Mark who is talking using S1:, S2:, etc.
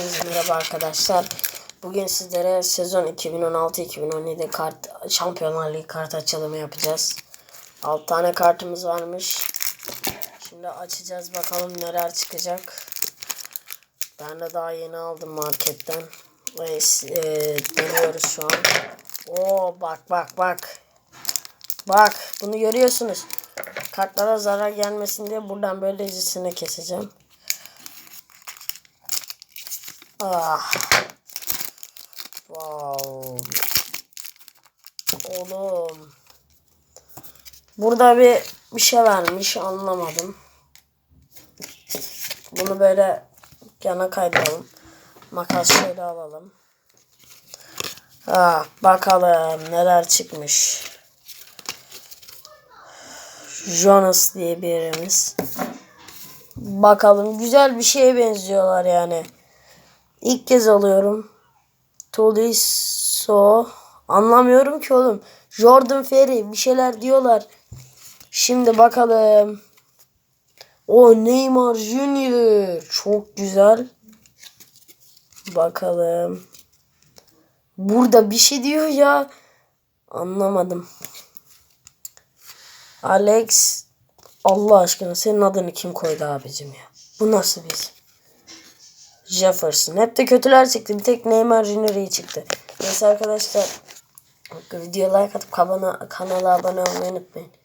S1: Hepinize merhaba arkadaşlar. Bugün sizlere sezon 2016-2017 kart Şampiyonlar Ligi kart açılımı yapacağız. 6 tane kartımız varmış. Şimdi açacağız bakalım neler çıkacak. Ben de daha yeni aldım marketten. Ve e, deniyoruz şu an. Oo bak bak bak. Bak bunu görüyorsunuz. Kartlara zarar gelmesin diye buradan böyle izisini keseceğim. Ah. Wow. Oğlum. Burada bir bir şey vermiş anlamadım. Bunu böyle yana kaydıralım. Makas şöyle alalım. Ah, bakalım neler çıkmış. Jonas diye birimiz. Bakalım güzel bir şeye benziyorlar yani. İlk kez alıyorum. Tolisso. Anlamıyorum ki oğlum. Jordan Ferry bir şeyler diyorlar. Şimdi bakalım. O Neymar Junior. Çok güzel. Bakalım. Burada bir şey diyor ya. Anlamadım. Alex. Allah aşkına senin adını kim koydu abicim ya? Bu nasıl bir isim? Jefferson. Hep de kötüler çıktı. Bir tek Neymar Junior iyi çıktı. Neyse arkadaşlar. Videoya like atıp kanala abone olmayı unutmayın.